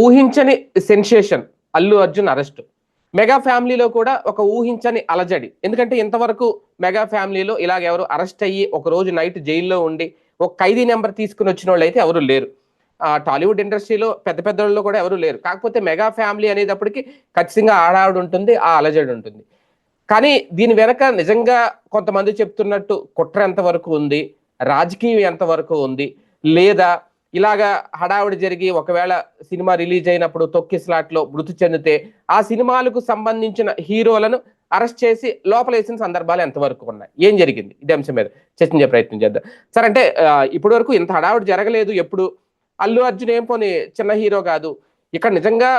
ఊహించని sensation Allu Arjun arrest. Mega ఫ్యామిలీలో కూడా ఒక ఊహించని అలజడి. ఎందుకంటే ఇంతవరకు మెగా ఫ్యామిలీలో ఇలాగ ఎవరు అరెస్ట్ అయ్యి ఒక రోజు నైట్ జైల్లో ఉండి ఒక ఖైదీ నెంబర్ తీసుకుని వచ్చిన వాళ్ళు అయితే ఎవరు లేరు. ఆ టాలీవుడ్ ఇండస్ట్రీలో పెద్ద పెద్ద వాళ్ళు కూడా ఎవరు లేరు. కాకపోతే మెగా ఫ్యామిలీ అనేటప్పటికి ఖచ్చితంగా ఆడావిడ ఉంటుంది ఆ అలజడి ఉంటుంది. కానీ దీని వెనక నిజంగా కొంతమంది చెప్తున్నట్టు కుట్ర ఎంతవరకు ఉంది రాజకీయం ఎంతవరకు ఉంది లేదా ఇలాగా హడావిడి జరిగి ఒకవేళ సినిమా రిలీజ్ అయినప్పుడు తొక్కి స్లాట్లో మృతి చెందితే ఆ సినిమాలకు సంబంధించిన హీరోలను అరెస్ట్ చేసి లోపలేసిన సందర్భాలు ఎంతవరకు ఉన్నాయి? ఏం జరిగింది? ఇదే అంశం మీద చర్చించే ప్రయత్నం చేద్దాం. సార్ అంటే ఇప్పటి వరకు ఇంత హడావిడి జరగలేదు ఎప్పుడు? అల్లు అర్జున్ ఏం పోనీ చిన్న హీరో కాదు. ఇక్కడ నిజంగా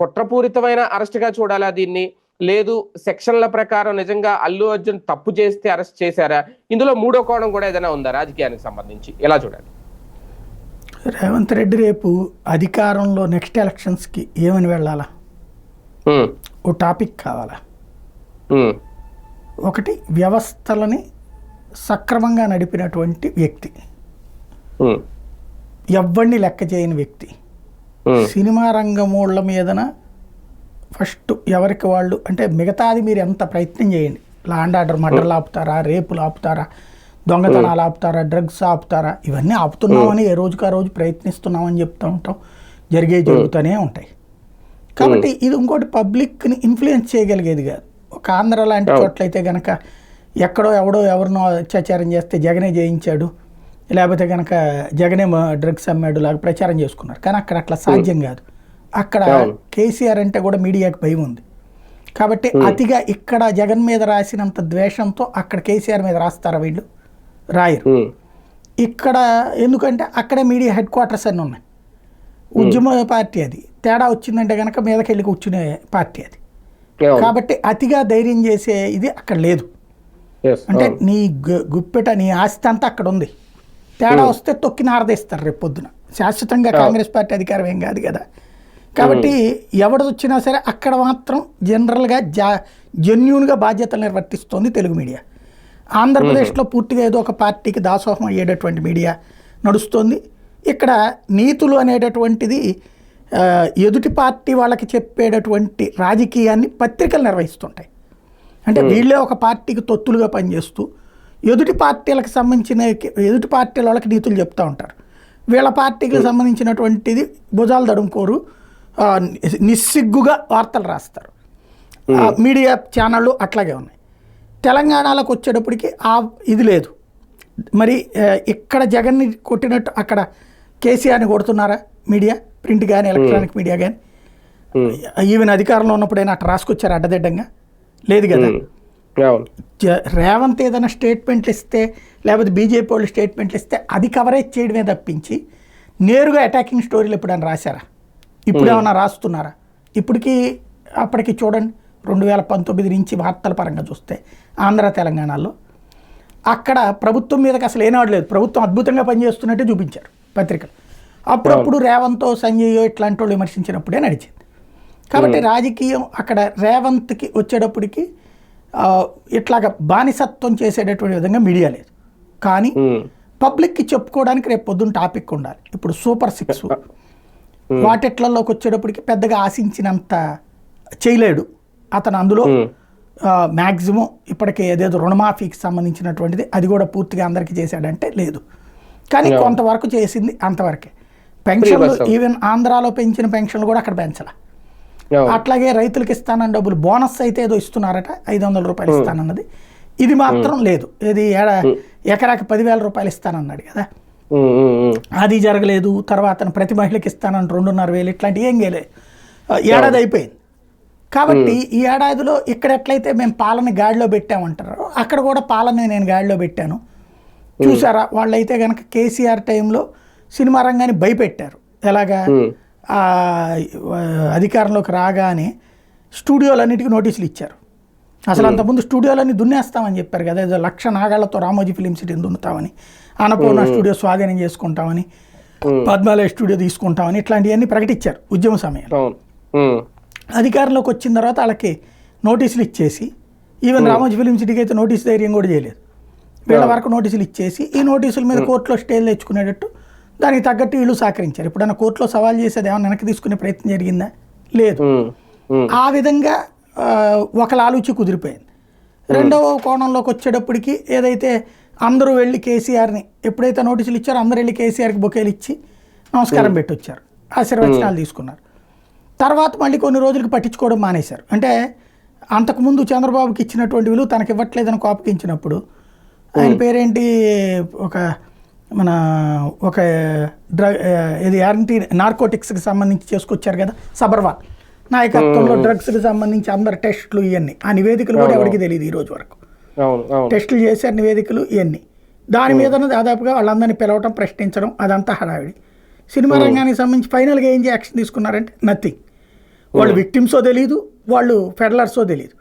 కుట్రపూరితమైన అరెస్ట్గా చూడాలా దీన్ని? లేదు సెక్షన్ల ప్రకారం నిజంగా అల్లు అర్జున్ తప్పు చేస్తే అరెస్ట్ చేశారా? ఇందులో మూడో కోణం కూడా ఏదైనా ఉందా రాజకీయానికి సంబంధించి? ఎలా చూడాలి రేవంత్ రెడ్డి రేపు అధికారంలో నెక్స్ట్ ఎలక్షన్స్కి ఏమని వెళ్ళాలా? ఓ టాపిక్ కావాలా? ఒకటి వ్యవస్థలని సక్రమంగా నడిపినటువంటి వ్యక్తి. ఎవరిని లెక్క చేయని వ్యక్తి. సినిమా రంగమూళ్ళ మీదన ఫస్ట్ ఎవరికి వాళ్ళు అంటే మిగతాది మీరు ఎంత ప్రయత్నం చేయండి. లాండ్ ఆర్డర్ మర్డర్లు ఆపుతారా రేపులు ఆపుతారా దొంగతనాలు ఆపుతారా డ్రగ్స్ ఆపుతారా ఇవన్నీ ఆపుతున్నామని ఏ రోజుకి ఆ రోజు ప్రయత్నిస్తున్నామని చెప్తూ ఉంటాం. జరిగే జరుగుతూనే ఉంటాయి. కాబట్టి ఇది ఇంకోటి పబ్లిక్ని ఇన్ఫ్లుయెన్స్ చేయగలిగేది కాదు. ఒక ఆంధ్ర లాంటి చోట్లయితే గనక ఎక్కడో ఎవడో ఎవరినో అత్యాచారం చేస్తే జగనే జయించాడు లేకపోతే కనుక జగనే డ్రగ్స్ అమ్మాడు లాగా ప్రచారం చేసుకున్నారు కానీ అక్కడ అట్లా సాధ్యం కాదు. అక్కడ. కేసీఆర్ అంటే కూడా మీడియాకి భయం ఉంది. కాబట్టి అతిగా ఇక్కడ జగన్ మీద రాసినంత ద్వేషంతో అక్కడ కేసీఆర్ మీద రాస్తారా వీళ్ళు? రాయరు. ఇక్కడ ఎందుకంటే అక్కడే మీడియా హెడ్ క్వార్టర్స్ అన్నీ ఉన్నాయి. ఉద్యమ పార్టీ అది. తేడా వచ్చిందంటే కనుక మీదకెళ్ళి కూర్చునే పార్టీ అది. కాబట్టి అతిగా ధైర్యం చేసే ఇది అక్కడ లేదు. అంటే నీ గుప్పెట నీ ఆస్తి అంతా అక్కడ ఉంది. తేడా వస్తే తొక్కి నారదేస్తారు రేపు పొద్దున. శాశ్వతంగా కాంగ్రెస్ పార్టీ అధికారం ఏం కాదు కదా. కాబట్టి ఎవడు వచ్చినా సరే అక్కడ మాత్రం జనరల్గా జా జెన్యున్గా బాధ్యతలు నిర్వర్తిస్తోంది తెలుగు మీడియా. ఆంధ్రప్రదేశ్లో పూర్తిగా ఏదో ఒక పార్టీకి దాసోహం అయ్యేటటువంటి మీడియా నడుస్తోంది. ఇక్కడ నీతులు అనేటటువంటిది ఎదుటి పార్టీ వాళ్ళకి చెప్పేటటువంటి రాజకీయాన్ని పత్రికలు నిర్వహిస్తుంటాయి. అంటే వీళ్ళే ఒక పార్టీకి తొత్తులుగా పనిచేస్తూ ఎదుటి పార్టీలకు సంబంధించిన ఎదుటి పార్టీల వాళ్ళకి నీతులు చెప్తూ ఉంటారు. వీళ్ళ పార్టీకి సంబంధించినటువంటిది భుజాలు దడుముకోరు నిస్సిగ్గుగా వార్తలు రాస్తారు. మీడియా ఛానళ్ళు అట్లాగే ఉన్నాయి. తెలంగాణలోకి వచ్చేటప్పటికి ఆ ఇది లేదు. మరి ఇక్కడ జగన్ని కొట్టినట్టు అక్కడ కేసీఆర్ని కొడుతున్నారా మీడియా? ప్రింట్ కానీ ఎలక్ట్రానిక్ మీడియా కానీ ఉమ్, ఈవెన్ అధికారంలో ఉన్నప్పుడైనా అట్లా రాసుకొచ్చారు అడ్డదిడ్డంగా? లేదు కదా? జ- రేవంత్ ఏదైనా స్టేట్మెంట్లు ఇస్తే లేకపోతే బీజేపీ వాళ్ళు స్టేట్మెంట్లు ఇస్తే అది కవరేజ్ చేయడమే తప్పించి నేరుగా అటాకింగ్ స్టోరీలు ఎప్పుడైనా రాశారా? ఇప్పుడు ఏమైనా రాస్తున్నారా? ఇప్పటికీ అప్పటికి చూడండి. రెండు వేల పంతొమ్మిది నుంచి వార్తల పరంగా చూస్తే ఆంధ్ర తెలంగాణలో అక్కడ ప్రభుత్వం మీదకి అసలు ఏనాడు లేదు. ప్రభుత్వం అద్భుతంగా పనిచేస్తున్నట్టే చూపించారు పత్రికలు. అప్పుడప్పుడు రేవంత్ సంజయ్ ఇట్లాంటి వాళ్ళు విమర్శించినప్పుడే నడిచింది. కాబట్టి రాజకీయం అక్కడ రేవంత్కి వచ్చేటప్పటికి ఇట్లాగ బానిసత్వం చేసేటటువంటి విధంగా మీడియా లేదు. కానీ ఉమ్, పబ్లిక్కి చెప్పుకోవడానికి రేపు పొద్దున్న టాపిక్ ఉండాలి. ఇప్పుడు సూపర్ సిక్స్ వాటిట్లలోకి వచ్చేటప్పటికి పెద్దగా ఆశించినంత చేయలేడు. అతను అందులో మ్యాక్సిమం ఇప్పటికే ఏదేదో రుణమాఫీకి సంబంధించినటువంటిది అది కూడా పూర్తిగా అందరికీ చేశాడంటే లేదు. కానీ కొంతవరకు చేసింది అంతవరకే. పెన్షన్లు. ఈవెన్ ఆంధ్రాలో పెంచిన పెన్షన్లు కూడా అక్కడ పెంచాల. అట్లాగే రైతులకు ఇస్తానన్న డబ్బులు బోనస్ అయితే ఏదో ఇస్తున్నారట ఐదు వందల రూపాయలు ఇస్తానన్నది. ఇది మాత్రం లేదు. ఇది ఏడా ఎకరాకి పదివేల రూపాయలు ఇస్తానన్నాడు కదా. అది జరగలేదు తర్వాత ప్రతి మహిళకి ఇస్తానని రెండున్నర వేలు ఇట్లాంటివి ఏం చేయలేదు ఏడాది అయిపోయింది. కాబట్టి ఈ ఏడాదిలో ఇక్కడ ఎట్లయితే మేము పాలన గాడిలో పెట్టామంటారో అక్కడ కూడా పాలన నేను గాడిలో పెట్టాను. చూసారా? వాళ్ళైతే కనుక కేసీఆర్ టైంలో సినిమా రంగాన్ని భయపెట్టారు. ఎలాగా? అధికారంలోకి రాగానే స్టూడియోలన్నిటికీ నోటీసులు ఇచ్చారు. అసలు అంతకుముందు స్టూడియోలన్నీ దున్నేస్తామని చెప్పారు కదా ఏదో లక్ష నాగాళ్ళతో రామోజీ ఫిలిం సిటీని దున్నుతామని అన్నపూర్ణ స్టూడియో స్వాధీనం చేసుకుంటామని పద్మాలయ స్టూడియో తీసుకుంటామని ఇట్లాంటివన్నీ ప్రకటించారు ఉద్యమ సమయంలో. అధికారంలోకి వచ్చిన తర్వాత వాళ్ళకి నోటీసులు ఇచ్చేసి ఈవెన్ రామోజీ ఫిలిం సిటీకి అయితే నోటీస్ ధైర్యం కూడా చేయలేదు. వీళ్ళ వరకు నోటీసులు ఇచ్చేసి ఈ నోటీసుల మీద కోర్టులో స్టేలు తెచ్చుకునేటట్టు దానికి తగ్గట్టు వీళ్ళు సహకరించారు. ఎప్పుడైనా కోర్టులో సవాల్ చేసేది ఏమైనా వెనక్కి తీసుకునే ప్రయత్నం జరిగిందా? లేదు. ఆ విధంగా ఆ, ఒక లాలూచి కుదిరిపోయింది. రెండవ కోణంలోకి వచ్చేటప్పటికి ఏదైతే అందరూ వెళ్ళి కేసీఆర్ని ఎప్పుడైతే నోటీసులు ఇచ్చారో అందరూ వెళ్ళి కేసీఆర్కి బొకేలు ఇచ్చి నమస్కారం పెట్టి వచ్చారు. ఆశీర్వచనాలు తీసుకున్నారు. తర్వాత మళ్ళీ కొన్ని రోజులకి పట్టించుకోవడం మానేశారు. అంటే అంతకుముందు చంద్రబాబుకి ఇచ్చినటువంటి విలువ తనకి ఇవ్వట్లేదని కోపగించినప్పుడు ఆయన పేరేంటి? ఒక మన ఒక డ్రగ్ ఇది యాంటీ నార్కోటిక్స్కి సంబంధించి చేసుకొచ్చారు కదా సబర్వాల్. నాయకత్వంలో డ్రగ్స్కి సంబంధించి అందరు టెస్టులు ఇవన్నీ ఆ నివేదికలు కూడా ఎవరికి తెలియదు ఈ రోజు వరకు. టెస్టులు చేశారు నివేదికలు ఇవన్నీ దాని మీద దాదాపుగా వాళ్ళందరినీ పిలవటం ప్రశ్నించడం అదంతా హడావిడి. సినిమా రంగానికి సంబంధించి ఫైనల్గా ఏం యాక్షన్ తీసుకున్నారంటే నథింగ్. వాళ్ళు విక్టిమ్సో తెలియదు వాళ్ళు ఫెడలర్సో తెలియదు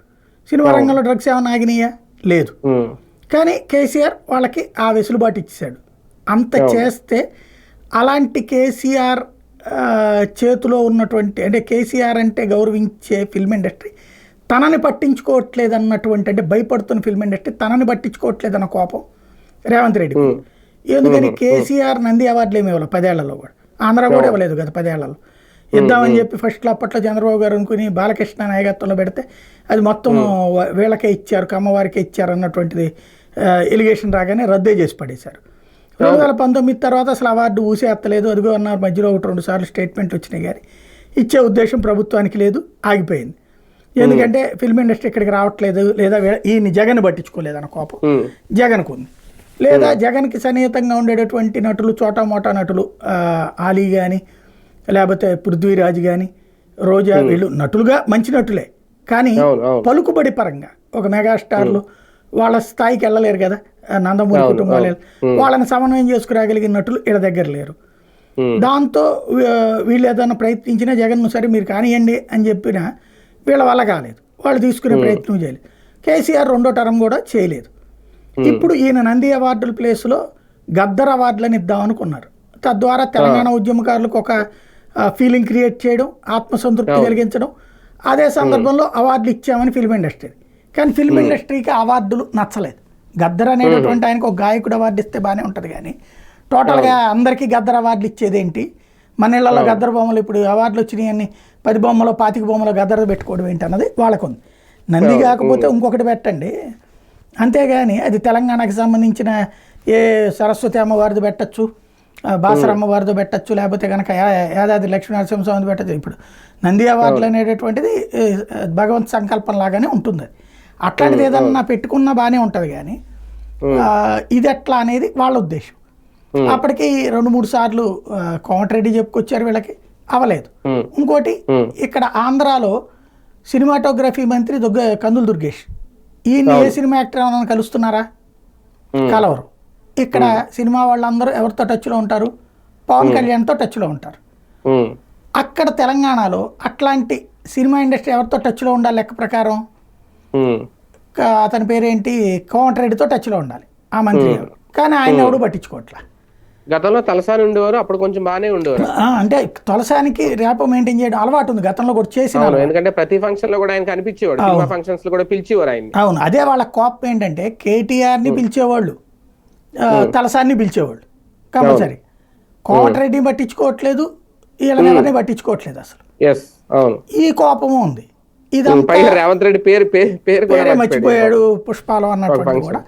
సినిమా రంగంలో డ్రగ్స్ ఏమైనా ఆగినాయా? లేదు. కానీ కేసీఆర్ వాళ్ళకి ఆ వెసులుబాటు ఇచ్చాడు అంత చేస్తే అలాంటి కేసీఆర్ చేతిలో ఉన్నటువంటి అంటే కేసీఆర్ అంటే గౌరవించే ఫిల్మ్ ఇండస్ట్రీ తనని పట్టించుకోవట్లేదు అన్నటువంటి అంటే భయపడుతున్న ఫిల్మ్ ఇండస్ట్రీ తనని పట్టించుకోవట్లేదు అన్న కోపం రేవంత్ రెడ్డి ఎందుకని కేసీఆర్ నంది అవార్డులు ఏమి ఇవ్వాలి పదేళ్ళలో కూడా. ఆంధ్ర కూడా ఇవ్వలేదు కదా పదేళ్ళలో. ఇద్దామని చెప్పి ఫస్ట్లో అప్పట్లో చంద్రబాబు గారు అనుకుని బాలకృష్ణ నాయకత్వంలో పెడితే అది మొత్తం వీళ్ళకే ఇచ్చారు కమ్మవారికే ఇచ్చారు అన్నటువంటిది ఎలిగేషన్ రాగానే రద్దే చేసి పడేశారు. రెండు వేల పంతొమ్మిది తర్వాత అసలు అవార్డు ఊసేత్తలేదు. అదిగో అన్నారు మధ్యలో ఒకటి రెండు సార్లు స్టేట్మెంట్ వచ్చినాయి కానీ ఇచ్చే ఉద్దేశం ప్రభుత్వానికి లేదు ఆగిపోయింది. ఎందుకంటే ఫిల్మ్ ఇండస్ట్రీ ఇక్కడికి రావట్లేదు లేదా ఈయన్ని జగన్ పట్టించుకోలేదు అన్న కోపం. జగన్కు ఉంది. లేదా జగన్కి సన్నిహితంగా ఉండేటటువంటి నటులు చోటా మోటా నటులు ఆలీ కానీ లేకపోతే పృథ్వీరాజ్ కానీ రోజా వీళ్ళు నటులుగా మంచి నటులే. కానీ పలుకుబడి పరంగా ఒక మెగాస్టార్లు వాళ్ళ స్థాయికి వెళ్ళలేరు కదా నందమూరి కుటుంబాలు వాళ్ళని సమన్వయం చేసుకురాగలిగిన నటులు ఇక్కడ దగ్గర లేరు. దాంతో వీళ్ళు ఏదైనా ప్రయత్నించినా జగన్ సరే మీరు కానివ్వండి అని చెప్పినా వీళ్ళ వల్ల కాలేదు. వాళ్ళు తీసుకునే ప్రయత్నం చేయలేదు. కేసీఆర్ రెండో టర్మ్ కూడా చేయలేదు. ఇప్పుడు ఈయన నంది అవార్డుల ప్లేస్లో గద్దర్ అవార్డులను ఇద్దాం అనుకున్నారు. తద్వారా తెలంగాణ ఉద్యమకారులకు ఒక ఫీలింగ్ క్రియేట్ చేయడం ఆత్మసంతృప్తి కలిగించడం. అదే సందర్భంలో అవార్డులు ఇచ్చామని ఫిల్మ్ ఇండస్ట్రీ కానీ ఫిల్మ్ ఇండస్ట్రీకి అవార్డులు నచ్చలేదు. గద్దర్ అనేటటువంటి ఆయనకు ఒక గాయకుడు అవార్డు ఇస్తే బాగానే ఉంటుంది కానీ టోటల్గా అందరికీ గద్దర్ అవార్డులు ఇచ్చేదేంటి మన ఇళ్ళలో గద్దర్ బొమ్మలు ఇప్పుడు అవార్డులు వచ్చినాయి అన్ని పది బొమ్మలు పాతిక బొమ్మలు గద్దర్ పెట్టుకోవడం ఏంటి అన్నది వాళ్ళకుంది. నంది కాకపోతే ఇంకొకటి పెట్టండి. అంతేగాని అది తెలంగాణకి సంబంధించిన ఏ సరస్వతి అమ్మవారిది పెట్టచ్చు? ఆ, బాసర అమ్మవారితో పెట్టచ్చు లేకపోతే కనుక యా- యాదాద్రి లక్ష్మీనరసింహస్వామిది పెట్టచ్చు. ఇప్పుడు నంది అవార్డులు అనేటటువంటిది భగవంత్ సంకల్పం లాగానే ఉంటుంది. అది అట్లాంటిది ఏదన్నా పెట్టుకున్నా బాగానే ఉంటుంది కానీ ఇది ఎట్లా అనేది వాళ్ళ ఉద్దేశం. అప్పటికి రెండు మూడు సార్లు కోమటిరెడ్డి చెప్పుకొచ్చారు వీళ్ళకి అవలేదు. ఇంకోటి ఇక్కడ ఆంధ్రాలో సినిమాటోగ్రఫీ మంత్రి దుగ్గ కందులు దుర్గేష్. ఈయన ఏ సినిమా యాక్టర్ ఏమైనా కలుస్తున్నారా? కలవరు. ఇక్కడ సినిమా వాళ్ళందరూ ఎవరితో టచ్లో ఉంటారు? పవన్ కళ్యాణ్తో టచ్లో ఉంటారు. అక్కడ తెలంగాణలో అట్లాంటి సినిమా ఇండస్ట్రీ ఎవరితో టచ్లో ఉండాలి లెక్క ప్రకారం? అతని పేరేంటి? కోమటిరెడ్డితో టచ్లో ఉండాలి. ఆ మంత్రి కానీ ఆయన ఎవడు పట్టించుకోవట్లా. గతంలో తలసాని ఉండేవారు అప్పుడు కొంచెం బాగానే ఉండేవారు. అంటే తులసానికి రేప మెయింటైన్ చేయడం అలవాటు ఉంది. గతంలో కూడా చేసిన ఎందుకంటే ప్రతి ఫంక్షన్లో కూడా ఆయన కనిపించేవాడు ఫంక్షన్స్లో కూడా పిలిచేవారు ఆయన అవును అదే వాళ్ళ కోపం ఏంటంటే కేటీఆర్ని పిలిచేవాళ్ళు. ఆ, తలసాన్ని పిలిచేవాళ్ళు. కంపల్సరీ. కోమటిరెడ్డిని పట్టించుకోవట్లేదు వీళ్ళని పట్టించుకోవట్లేదు అసలు. ఈ కోపము ఉంది. ఇదంతా రేవంత్ రెడ్డి పేరు పేరు మర్చిపోయాడు. పుష్పాలు అన్నటువంటి కూడా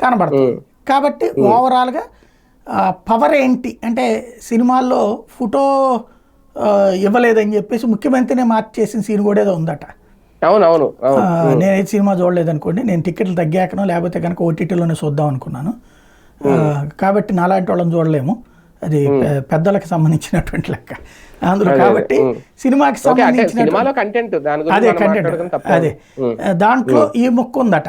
కనబడుతుంది కాబట్టి ఓవరాల్గా పవర్ ఏంటి అంటే సినిమాల్లో ఫోటో ఇవ్వలేదని చెప్పేసి ముఖ్యమంత్రినే మార్చేసిన సీన్ కూడా ఏదో ఉందట. అవును అవును అవును. ఆ, నేనైతే సినిమా చూడలేదు అనుకోండి నేను టికెట్లు తగ్గాకనో లేకపోతే కనుక ఓటీటీలోనే చూద్దాం అనుకున్నాను. కాబట్టి నాలాంటి వాళ్ళని చూడలేము. అది పెద్దలకు సంబంధించినటువంటి లెక్క. అందులో కాబట్టి సినిమాకి సంబంధించిన అదే కంటెంట్ అదే. దాంట్లో ఈ ముక్కు ఉందట.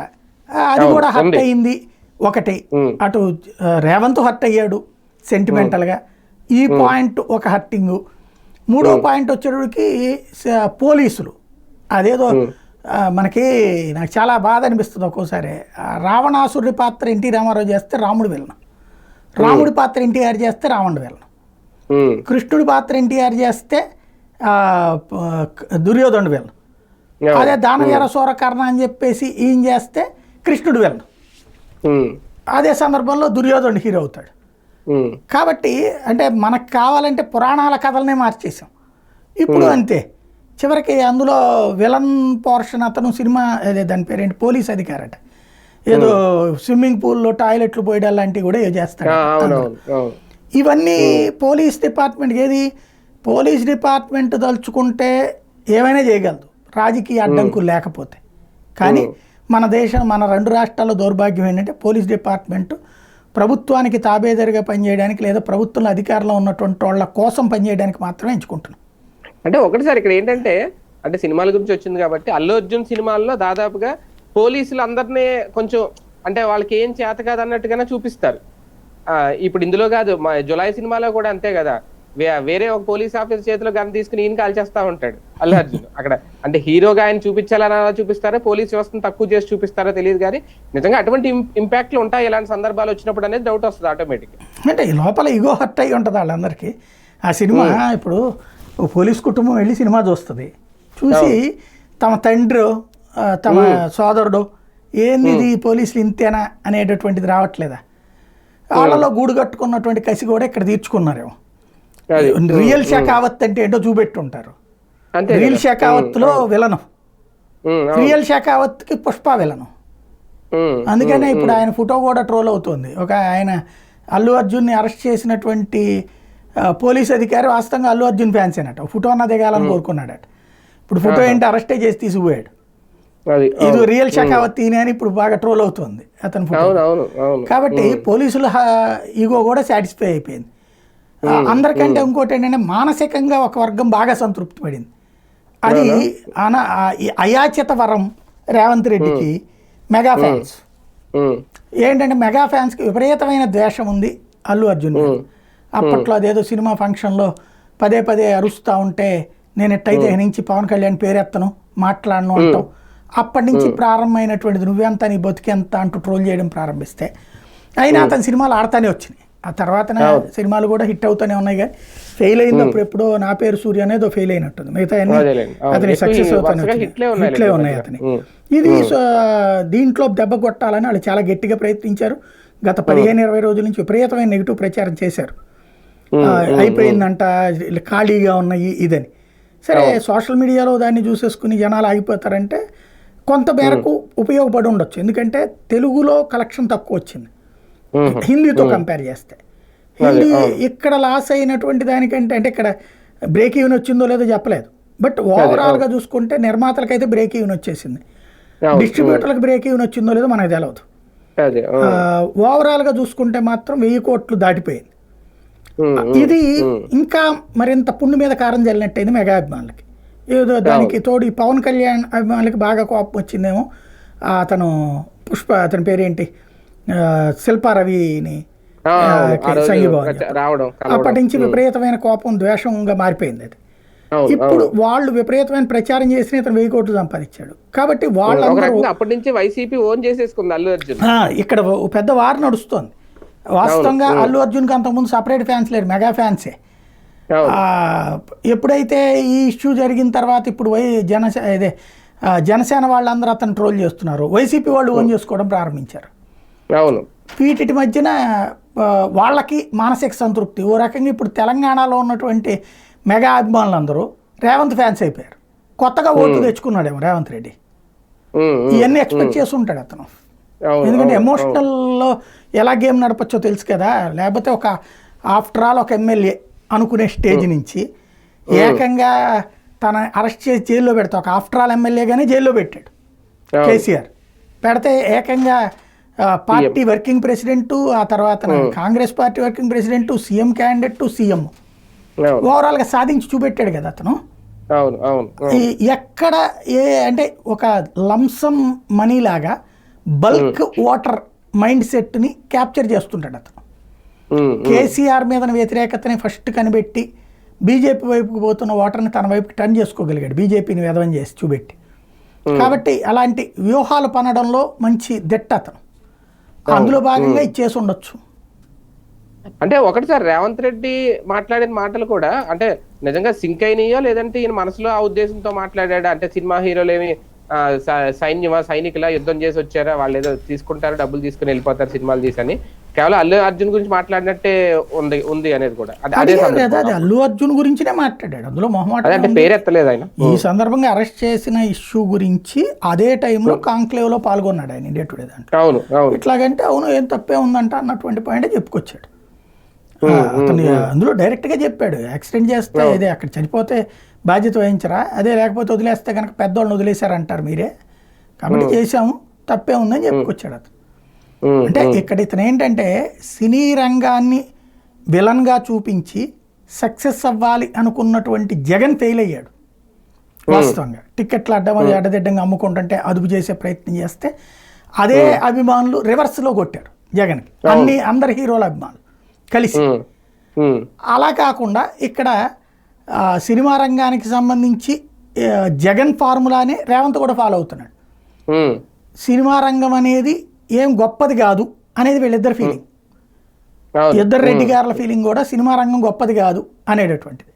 అది కూడా హర్ట్ అయింది ఒకటి. అటు రేవంత్ హర్ట్ అయ్యాడు సెంటిమెంటల్గా ఈ పాయింట్ ఒక హర్టింగ్. మూడో పాయింట్ వచ్చేటప్పటికి స- పోలీసులు. అదేదో మనకి నాకు చాలా బాధ అనిపిస్తుంది ఒక్కోసారి. రావణాసురుడి పాత్ర ఎన్టీ రామారావు చేస్తే రాముడు వెళ్ళను రాముడి పాత్ర ఎన్టీఆర్ చేస్తే రావణుడు వెళ్ళను కృష్ణుడి పాత్ర ఎన్టీఆర్ చేస్తే దుర్యోధనుడు వెళ్ళను. అదే దానవీర సూరకర్ణ అని చెప్పేసి ఈయన చేస్తే కృష్ణుడు వెళ్ళను అదే సందర్భంలో దుర్యోధనుడు హీరో అవుతాడు. కాబట్టి అంటే మనకు కావాలంటే పురాణాల కథలనే మార్చేసాం ఇప్పుడు అంతే. చివరికి అందులో విలన్ పోర్షన్ అతను సినిమా అదే దాని పేరేంటి పోలీస్ అధికారట. ఏదో స్విమ్మింగ్ పూల్లో టాయిలెట్లు పోయడం లాంటివి కూడా చేస్తాడు ఇవన్నీ పోలీస్ డిపార్ట్మెంట్ ఏది? పోలీస్ డిపార్ట్మెంట్ తలుచుకుంటే ఏమైనా చేయగలదు. రాజకీయ అడ్డంకులు లేకపోతే. కానీ మన దేశం మన రెండు రాష్ట్రాల్లో దౌర్భాగ్యం ఏంటంటే పోలీస్ డిపార్ట్మెంట్ ప్రభుత్వానికి తాబేదారిగా పనిచేయడానికి లేదా ప్రభుత్వంలో అధికారంలో ఉన్నటువంటి వాళ్ళ కోసం పనిచేయడానికి మాత్రమే ఎంచుకుంటున్నాం. అంటే ఒకటి సార్ ఇక్కడ ఏంటంటే అంటే సినిమాల గురించి వచ్చింది కాబట్టి అల్లు అర్జున్ సినిమాల్లో దాదాపుగా పోలీసులు అందరినీ కొంచెం అంటే వాళ్ళకి ఏం చేత కాదు అన్నట్టుగానే చూపిస్తారు ఇప్పుడు ఇందులో కాదు మా జులై సినిమాలో కూడా అంతే కదా. వేరే ఒక పోలీస్ ఆఫీసర్ చేతిలో గన్ తీసుకుని ఈయన కాల్ చేస్తా ఉంటాడు అల్లు అర్జున్. అక్కడ అంటే హీరోగా ఆయన చూపించాలని అలా చూపిస్తారా? పోలీస్ వ్యవస్థను తక్కువ చేసి చూపిస్తారో తెలియదు కానీ నిజంగా అటువంటి ఇంపాక్ట్లు ఉంటాయి ఇలాంటి సందర్భాలు వచ్చినప్పుడు అనేది డౌట్ వస్తుంది ఆటోమేటిక్ అంటే లోపల ఇగో హర్ట్ అయి ఉంటుంది వాళ్ళందరికీ. ఆ సినిమా ఇప్పుడు ఓ పోలీస్ కుటుంబం వెళ్ళి సినిమా చూస్తుంది. చూసి తమ తండ్రి తమ సోదరుడు ఏంది ఇది పోలీసులు ఇంతేనా? అనేటటువంటిది రావట్లేదా? వాళ్ళలో గూడు కట్టుకున్నటువంటి కసి కూడా ఇక్కడ తీర్చుకున్నారేమో. రియల్ షెకావత్ అంటే ఏంటో చూపెట్టుంటారు. రియల్ షెకావత్లో విలను. రియల్ షెకావత్కి పుష్ప విలను. అందుకనే ఇప్పుడు ఆయన ఫోటో కూడా ట్రోల్ అవుతుంది. ఒక ఆయన అల్లు అర్జున్ని అరెస్ట్ చేసినటువంటి పోలీస్ అధికారి వాస్తవంగా అల్లు అర్జున్ ఫ్యాన్స్ అనట ఫోటో అన్న దిగాలని కోరుకున్నాడట. ఇప్పుడు ఫోటో ఏంటి? అరెస్టే చేసి తీసుకుపోయాడు. ఇది రియల్ షకావత్ అని ఇప్పుడు బాగా ట్రోల్ అవుతుంది అతని ఫోటో. కాబట్టి పోలీసుల ఈగో కూడా సాటిస్ఫై అయిపోయింది. అందరికంటే ఇంకోటి ఏంటంటే మానసికంగా ఒక వర్గం బాగా సంతృప్తి పడింది. అది అన అయాచిత వరం రేవంత్ రెడ్డికి మెగా ఫ్యాన్స్. ఏంటంటే మెగా ఫ్యాన్స్కి విపరీతమైన ద్వేషం ఉంది అల్లు అర్జున్. అప్పట్లో అదేదో సినిమా ఫంక్షన్లో పదే పదే అరుస్తూ ఉంటే నేను ఎట్టయితే నుంచి పవన్ కళ్యాణ్ పేరెత్తను మాట్లాడను అంటాం. అప్పటి నుంచి ప్రారంభమైనటువంటిది నువ్వెంత నీ బతికెంత అంటూ ట్రోల్ చేయడం ప్రారంభిస్తే. అయినా అతని సినిమాలు ఆడతానే వచ్చినాయి. ఆ తర్వాత సినిమాలు కూడా హిట్ అవుతూనే ఉన్నాయి కానీ ఫెయిల్ అయినప్పుడు ఎప్పుడో నా పేరు సూర్య అనేది ఫెయిల్ అయినట్టుంది. మిగతా అన్ని. అతని సక్సెస్ అవుతానే. హిట్లే ఉన్నాయి. అతని. ఇది సో, దీంట్లో దెబ్బ కొట్టాలని వాళ్ళు చాలా గట్టిగా ప్రయత్నించారు. గత పదిహేను ఇరవై రోజుల నుంచి విపరీతమైన నెగిటివ్ ప్రచారం చేశారు. అయిపోయిందంట ఖాళీగా ఉన్నాయి ఇదని. సరే సోషల్ మీడియాలో దాన్ని చూసేసుకుని జనాలు ఆగిపోతారంటే కొంత మేరకు ఉపయోగపడి ఉండొచ్చు. ఎందుకంటే తెలుగులో కలెక్షన్ తక్కువ వచ్చింది. హిందీతో కంపేర్ చేస్తే. హిందీ ఇక్కడ లాస్ అయినటువంటి దానికంటే అంటే ఇక్కడ బ్రేక్ ఈవెన్ వచ్చిందో లేదో చెప్పలేదు. బట్ ఓవరాల్గా చూసుకుంటే నిర్మాతలకైతే బ్రేక్ ఈవెన్ వచ్చేసింది. డిస్ట్రిబ్యూటర్లకు బ్రేక్ ఈవెన్ వచ్చిందో లేదో మనకు తెలియదు ఓవరాల్గా చూసుకుంటే మాత్రం వెయ్యి కోట్లు దాటిపోయింది. ఇది ఇంకా మరింత పుండు మీద కారం చల్లినట్టయింది మెగా అభిమానులకి. ఏదో దానికి తోడు పవన్ కళ్యాణ్ అభిమానులకి బాగా కోపం వచ్చిందేమో అతను పుష్ప అతని పేరేంటి ఆ, శిల్పా రవిని ఆ, అవును. ఆ రోజు సంఘీభావం వచ్చ- రావడం. అప్పటి నుంచి విపరీతమైన కోపం ద్వేషంగా మారిపోయింది అది. ఇప్పుడు వాళ్ళు విపరీతమైన ప్రచారం చేసిన ఇతను వెయ్యి కోట్లు సంపాదించాడు. కాబట్టి వాళ్ళందరూ అప్పటి నుంచి వైసీపీ ఓన్ చేసేసుకుంది అల్లు అర్జున్. ఆ, ఇక్కడ పెద్ద వార్ నడుస్తోంది. వాస్తవంగా అల్లు అర్జున్కి అంతకుముందు సపరేట్ ఫ్యాన్స్ లేరు మెగా ఫ్యాన్సే. ఎప్పుడైతే ఈ ఇష్యూ జరిగిన తర్వాత ఇప్పుడు వై జనసే ఇదే జనసేన వాళ్ళందరూ అతను ట్రోల్ చేస్తున్నారు. వైసీపీ వాళ్ళు ఓన్ చేసుకోవడం ప్రారంభించారు. అవును. వీటి మధ్యన వాళ్ళకి మానసిక సంతృప్తి. ఓ రకంగా ఇప్పుడు తెలంగాణలో ఉన్నటువంటి మెగా అభిమానులందరూ రేవంత్ ఫ్యాన్స్ అయిపోయారు. కొత్తగా ఓట్లు తెచ్చుకున్నాడేమో రేవంత్ రెడ్డి. ఇవన్నీ ఎక్స్పెక్ట్ చేసి ఉంటాడు అతను. ఎందుకంటే ఎమోషనల్లో ఎలా గేమ్ నడపచ్చో తెలుసు కదా. లేకపోతే ఒక ఆఫ్టర్ ఆల్ ఒక ఎమ్మెల్యే అనుకునే స్టేజ్ నుంచి ఏకంగా తన అరెస్ట్ చేసి జైల్లో పెడతా ఒక ఆఫ్టర్ ఆల్ ఎమ్మెల్యేగానే జైల్లో పెట్టాడు. కేసీఆర్. పెడితే ఏకంగా పార్టీ వర్కింగ్ ప్రెసిడెంట్ ఆ తర్వాత Congress party working president CM candidate CM. ఓవరాల్గా సాధించి చూపెట్టాడు కదా అతను. ఎక్కడ ఏ అంటే ఒక లంసమ్ మనీ లాగా బల్క్ వాటర్ మైండ్ సెట్ని క్యాప్చర్ చేస్తుంటాడు అతను. కేసీఆర్ మీద వ్యతిరేకతని ఫస్ట్ కనిపెట్టి బీజేపీ వైపుకి పోతున్న ఓటర్ని తన వైపుకి టర్న్ చేసుకోగలిగాడు. బీజేపీని విధవం చేసి చూపెట్టి. కాబట్టి అలాంటి వ్యూహాలు పనడంలో మంచి దిట్ట అతను. అందులో భాగంగా ఇచ్చేసి ఉండొచ్చు. అంటే ఒకటి సార్ రేవంత్ రెడ్డి మాట్లాడిన మాటలు కూడా అంటే నిజంగా సింక్ అయినాయో లేదంటే ఈయన మనసులో ఆ ఉద్దేశంతో మాట్లాడాడా? అంటే సినిమా హీరోలు ఏమి ఆ, స- సైన్యమా సైనికులా యుద్ధం చేసి వచ్చారా? వాళ్ళు ఏదో తీసుకుంటారు డబ్బులు తీసుకుని వెళ్ళిపోతారు సినిమాలు తీసని. కేవలం అల్లు అర్జున్ గురించి మాట్లాడినట్టే ఉంది ఉంది అనేది కూడా. అదే అల్లు అర్జున్ గురించినే మాట్లాడాడు. అందులో అదే మొహమాట అంటే పేరు ఎత్తలేదు ఆయన? ఈ సందర్భంగా అరెస్ట్ చేసిన ఇష్యూ గురించి అదే టైంలో కాంక్లేవ్లో పాల్గొన్నాడు ఆయన ఇండియా టుడే దాంట్లో. అవును అవును. ఇట్లాగంటే అవును ఏం తప్పే ఉందంట అన్నటువంటి పాయింట్ చెప్పుకొచ్చాడు. అతను అందులో డైరెక్ట్గా చెప్పాడు యాక్సిడెంట్ చేస్తే ఇదే అక్కడ చనిపోతే బాధ్యత వహించరా? అదే లేకపోతే వదిలేస్తే కనుక పెద్దవాళ్ళని వదిలేశారంటారు మీరే. కాబట్టి చేశాము తప్పే ఉందని చెప్పుకొచ్చాడు అతను. అంటే ఇక్కడ ఇతను ఏంటంటే సినీ రంగాన్ని విలన్గా చూపించి సక్సెస్ అవ్వాలి అనుకున్నటువంటి జగన్ ఫెయిల్ అయ్యాడు. వాస్తవంగా టిక్కెట్లు అడ్డం అడ్డదిడ్డంగా అమ్ముకుంటుంటే అదుపు చేసే ప్రయత్నం చేస్తే అదే అభిమానులు రివర్స్లో కొట్టారు జగన్కి. అన్ని అందరి హీరోల అభిమానులు. కలిసి. అలా కాకుండా ఇక్కడ సినిమా రంగానికి సంబంధించి జగన్ ఫార్ములానే రేవంత్ కూడా ఫాలో అవుతున్నాడు. సినిమా రంగం అనేది ఏం గొప్పది కాదు అనేది వీళ్ళిద్దరు ఫీలింగ్ ఇద్దరు రెడ్డి గారుల ఫీలింగ్ కూడా సినిమా రంగం గొప్పది కాదు అనేటటువంటిది.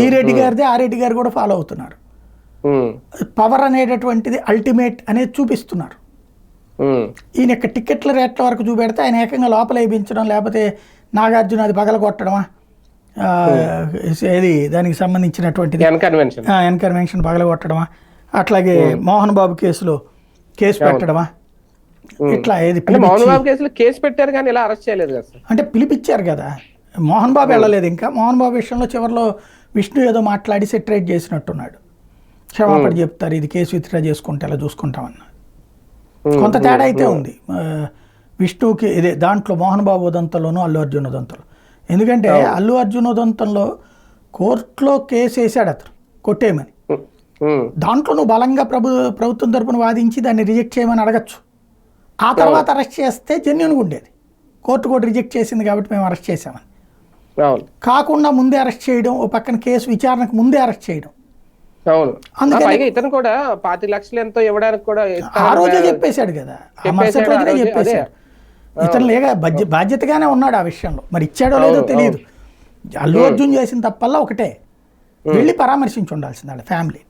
ఈ రెడ్డి గారిదే ఆ రెడ్డి గారు కూడా ఫాలో అవుతున్నారు. పవర్ అనేటటువంటిది అల్టిమేట్ అనేది చూపిస్తున్నారు. ఈయన యొక్క టికెట్ల రేట్ల వరకు చూపెడితే ఆయన ఏకంగా లోపల వేయించడం లేకపోతే నాగార్జున అది పగల కొట్టడమా ఆ, ఏది దానికి సంబంధించినటువంటిది? ఎన్ కన్వెన్షన్ ఎన్కన్వెన్షన్ పగల కొట్టడమా అట్లాగే మోహన్ బాబు కేసులో కేసు పెట్టడమా? ఇట్లా ఏది మౌన బాబు కేసులో కేసు పెట్టారు కానీ ఇలా అరెస్ట్ చేయలేదు కదా అంటే పిలిపించారు కదా. మోహన్ బాబు వెళ్ళలేదు ఇంకా. మోహన్ బాబు విషయంలో చివరిలో విష్ణు ఏదో మాట్లాడి సెటరేట్ చేసినట్టున్నాడు. క్షమాపణ చెప్తారు ఇది కేసు విత్డ్రా చేసుకుంటే ఎలా చూసుకుంటామన్న కొంత తేడా అయితే ఉంది. ఆ, విష్ణుకి ఇదే దాంట్లో మోహన్ బాబు ఉదంతంలోనూ అల్లు అర్జున్ ఉదంతంలో ఎందుకంటే అల్లు అర్జున్ ఉదంతంలో కోర్టులో కేసు వేసాడు అతను కొట్టేయమని. దాంట్లో నువ్వు బలంగా ప్రభు ప్రభుత్వం తరపున వాదించి దాన్ని రిజెక్ట్ చేయమని అడగచ్చు. ఆ తర్వాత అరెస్ట్ చేస్తే జెన్యున్గా ఉండేది. కోర్టు కూడా రిజెక్ట్ చేసింది కాబట్టి మేము అరెస్ట్ చేసామని కాకుండా ముందే అరెస్ట్ చేయడం ఓ పక్కన కేసు విచారణకు ముందే అరెస్ట్ చేయడం. అవును. అందుకని- ఆ, పైగా ఇతను కూడా పాతి లక్షలు ఎంతో ఇవ్వడానికి కూడా ఆ రోజే చెప్పేశాడు కదా. చెప్పేశాడు, ఇతను లేక బాధ్య బాధ్యతగానే ఉన్నాడు ఆ విషయంలో. మరి ఇచ్చాడో లేదో తెలియదు అల్లు అర్జున్ చేసిన తప్పల్లా ఒకటే. వెళ్ళి పరామర్శించి ఉండాల్సింది వాళ్ళ ఫ్యామిలీని.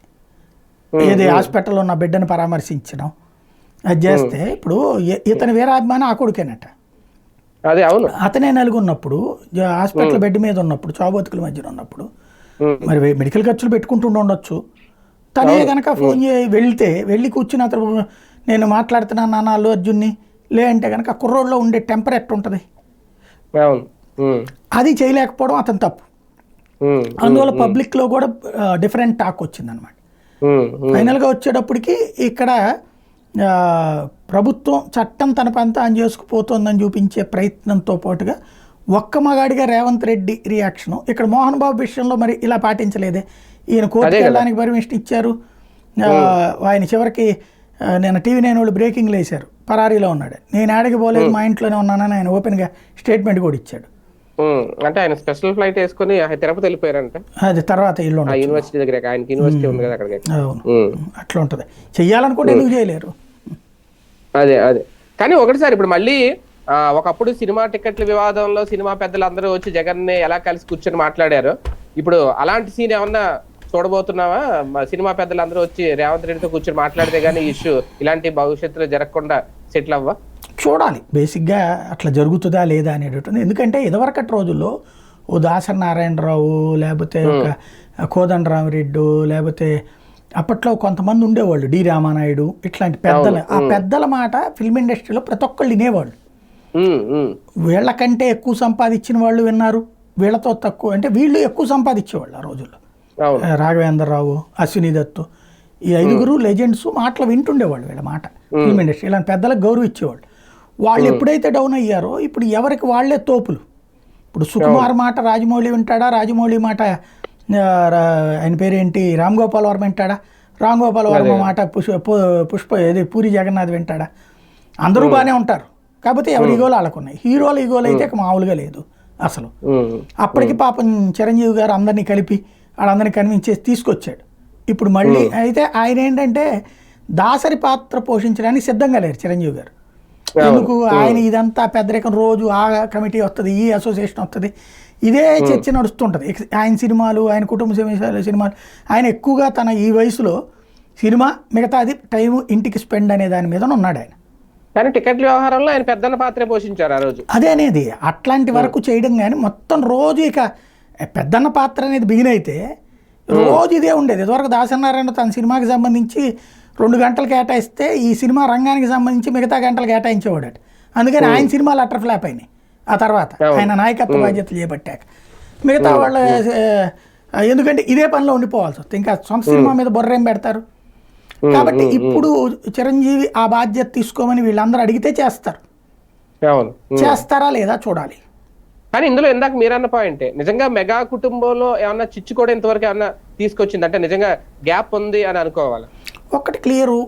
ఏది హాస్పిటల్లో ఉన్న బిడ్డను పరామర్శించడం అది చేస్తే ఇప్పుడు ఇతని వీరాభిమాని ఆ కొడుకేనట. అదే అవును. అతనే నలుగున్నప్పుడు హాస్పిటల్ బెడ్ మీద ఉన్నప్పుడు చావుబతుకుల మధ్యన ఉన్నప్పుడు మరి మెడికల్ ఖర్చులు పెట్టుకుంటూ ఉండొచ్చు. తనే కనుక ఫోన్ చేసి వెళ్తే వెళ్ళి కూర్చుని అతను నేను మాట్లాడుతున్నాను నాన్న అల్లు అర్జున్ని. లే అంటే కనుక కుర్రోడ్లో ఉండే టెంపర్ ఎట్టు ఉంటుంది. అవును. ఉమ్, అది చేయలేకపోవడం అతను తప్పు. అందువల్ల పబ్లిక్లో కూడా డిఫరెంట్ టాక్ వచ్చిందనమాట ఫైనల్గా వచ్చేటప్పటికి ఇక్కడ ప్రభుత్వం చట్టం తన పని తాను చేసుకుపోతోందని చూపించే ప్రయత్నంతో పాటుగా ఒక్క మగాడిగా రేవంత్ రెడ్డి రియాక్షన్ ఇక్కడ మోహన్ బాబు విషయంలో మరి ఇలా పాటించలేదే. ఈయన కోర్టుకు వెళ్ళడానికి పర్మిషన్ ఇచ్చారు. ఆయన చివరికి నేను టీవీ నైన్ వాళ్ళు బ్రేకింగ్లు వేశారు. పరారీలో ఉన్నాడు. నేను ఆడికి పోలేదు మా ఇంట్లోనే ఉన్నానని ఆయన ఓపెన్గా స్టేట్మెంట్ కూడా ఇచ్చాడు. అంటే ఆయన స్పెషల్ ఫ్లైట్ వేసుకుని తిరుపతి వెళ్ళిపోయారంట? అది తర్వాత ఇల్లు యూనివర్సిటీ దగ్గర ఆయనకి యూనివర్సిటీ ఉంది కదా అక్కడికి. అవును. ఉమ్, అట్లా ఉంటుంది. చెయ్యాలనుకుంటే ఎందుకు చేయలేరు? అదే అదే. కానీ ఒకటి సార్ ఇప్పుడు మళ్ళీ ఒకప్పుడు సినిమా టికెట్ల వివాదంలో సినిమా పెద్దలందరూ వచ్చి జగన్ ఎలా కలిసి కూర్చొని మాట్లాడారు? ఇప్పుడు అలాంటి సీన్ ఏమన్నా చూడబోతున్నావా? మా సినిమా పెద్దలందరూ వచ్చి రేవంత్ రెడ్డితో కూర్చొని మాట్లాడితే గానీ ఇష్యూ ఇలాంటి భవిష్యత్తులో జరగకుండా సెటిల్ అవ్వా? చూడాలి. బేసిక్గా అట్లా జరుగుతుందా లేదా అనేటటువంటి ఎందుకంటే ఇదివరకటి రోజుల్లో ఓ దాసరి నారాయణరావు లేకపోతే ఒక కోదండరామిరెడ్డి లేకపోతే అప్పట్లో కొంతమంది ఉండేవాళ్ళు. డి రామానాయుడు ఇట్లాంటి పెద్దలు ఆ పెద్దల మాట ఫిల్మ్ ఇండస్ట్రీలో ప్రతి ఒక్కళ్ళు వినేవాళ్ళు. వీళ్ళకంటే ఎక్కువ సంపాదించిన వాళ్ళు విన్నారు. వీళ్ళతో తక్కువ అంటే వీళ్ళు ఎక్కువ సంపాదించేవాళ్ళు ఆ రోజుల్లో. రాఘవేంద్రరావు అశ్విని దత్తు ఈ ఐదుగురు లెజెండ్స్ మాటలు వింటుండేవాళ్ళు వీళ్ళ మాట. ఫిల్మ్ ఇండస్ట్రీ ఇలాంటి పెద్దలకు గౌరవ ఇచ్చేవాళ్ళు. వాళ్ళు ఎప్పుడైతే డౌన్ అయ్యారో ఇప్పుడు ఎవరికి వాళ్ళే తోపులు. ఇప్పుడు సుకుమార్ మాట రాజమౌళి వింటాడా? రాజమౌళి మాట ఆయన పేరేంటి? రామ్ గోపాల్ వర్మ వింటాడా? రామ్ గోపాల్ వర్మ మాట పుష్ప పుష్ప ఏది పూరి జగన్నాథ్ వింటాడా? అందరూ బాగానే ఉంటారు. కాకపోతే ఎవరి ఈగోలు వాళ్ళకున్నాయి హీరోల ఈగోలు అయితే మామూలుగా లేదు అసలు. అప్పటికి పాపం చిరంజీవి గారు అందరినీ కలిపి వాళ్ళందరినీ కన్విన్స్ తీసుకొచ్చాడు. ఇప్పుడు మళ్ళీ అయితే ఆయన ఏంటంటే దాసరి పాత్ర పోషించడానికి సిద్ధంగా లేరు చిరంజీవి గారు. ఎందుకు? ఆయన ఇదంతా పెద్దరికం రోజు ఆ కమిటీ వస్తుంది ఈ అసోసియేషన్ వస్తుంది. ఇదే చర్చ నడుస్తుంటుంది. ఆయన సినిమాలు ఆయన కుటుంబ సమస్యలు సినిమాలు ఆయన ఎక్కువగా తన ఈ వయసులో సినిమా మిగతాది టైం ఇంటికి స్పెండ్ అనే దాని మీద ఉన్నాడు ఆయన. కానీ టికెట్ల వ్యవహారంలో ఆయన పెద్దన్న పాత్రే పోషించారు ఆ రోజు. అదే అనేది. అట్లాంటి వరకు చేయడం కానీ మొత్తం రోజు ఇక పెద్దన్న పాత్ర అనేది బిగిన్ అయితే రోజు ఇదే ఉండేది. ఇదివరకు దాసనారాయణ తన సినిమాకి సంబంధించి రెండు గంటలు కేటాయిస్తే ఈ సినిమా రంగానికి సంబంధించి మిగతా గంటలు కేటాయించేవాడట. అందుకని ఆయన సినిమాలు అట్టర్ ఫ్లాప్ అయినాయి ఆ తర్వాత. ఆయన నాయకత్వ బాధ్యతలు చేపట్టాక. మిగతా వాళ్ళ ఎందుకంటే ఇదే పనిలో ఉండిపోవాల్సి వస్తుంది. ఇంకా సొంత సినిమా మీద బొర్రేం పెడతారు? కాబట్టి ఇప్పుడు చిరంజీవి ఆ బాధ్యత తీసుకోమని వీళ్ళందరూ అడిగితే చేస్తారు. చేస్తారా లేదా చూడాలి. కానీ ఇందులో ఇందాక మీరన్న పాయింటే నిజంగా మెగా కుటుంబంలో ఏమన్నా చిచ్చు కూడా ఇంతవరకు ఏమన్నా తీసుకొచ్చింది? అంటే నిజంగా గ్యాప్ ఉంది అని అనుకోవాలి? ఒకటి క్లియరు.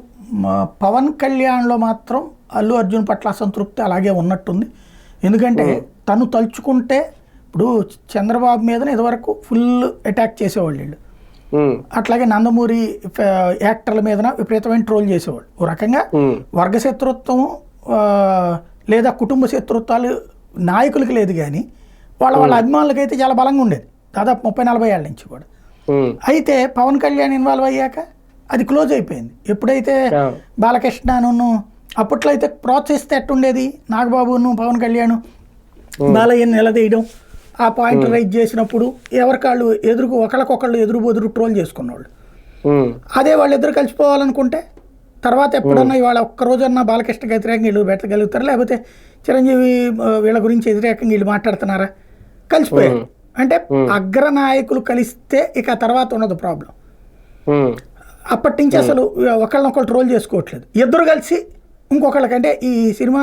పవన్ కళ్యాణ్లో మాత్రం అల్లు అర్జున్ పట్ల అసంతృప్తి అలాగే ఉన్నట్టుంది. ఎందుకంటే తను తలుచుకుంటే ఇప్పుడు చంద్రబాబు మీద ఇదివరకు ఫుల్ అటాక్ చేసేవాళ్ళు వీళ్ళు. అట్లాగే నందమూరి యాక్టర్ల మీద విపరీతమైన ట్రోల్ చేసేవాళ్ళు. ఓ రకంగా వర్గ శత్రుత్వం లేదా కుటుంబ శత్రుత్వాలు నాయకులకి లేదు కానీ వాళ్ళ వాళ్ళ అభిమానులకైతే చాలా బలంగా ఉండేది. దాదాపు ముప్పై నలభై ఏళ్ళ నుంచి కూడా. అయితే పవన్ కళ్యాణ్ ఇన్వాల్వ్ అయ్యాక అది క్లోజ్ అయిపోయింది. ఎప్పుడైతే. బాలకృష్ణను అప్పట్లో అయితే ప్రోత్సహిస్తే ఎట్టుండేది? నాగబాబును పవన్ కళ్యాణ్ బాలయ్యని నిలదీయడం ఆ పాయింట్ రైజ్ చేసినప్పుడు ఎవరికాళ్ళు ఎదురుకు ఒకళ్ళకొకళ్ళు ఎదురు బొదురు ట్రోల్ చేసుకున్నవాళ్ళు అదే వాళ్ళిద్దరు కలిసిపోవాలనుకుంటే తర్వాత ఎప్పుడన్నా ఇవాళ ఒక్క రోజన్నా బాలకృష్ణకి వ్యతిరేకంగా వీళ్ళు పెట్టగలుగుతారు లేకపోతే చిరంజీవి వీళ్ళ గురించి వ్యతిరేకంగా వీళ్ళు మాట్లాడుతున్నారా? కలిసిపోయారు. అంటే అగ్ర నాయకులు కలిస్తే ఇక తర్వాత ఉండదు ప్రాబ్లం. అప్పటి నుంచి అసలు ఒకళ్ళనొకళ్ళు ట్రోల్ చేసుకోవట్లేదు. ఇద్దరు కలిసి ఇంకొకళ్ళకి అంటే ఈ సినిమా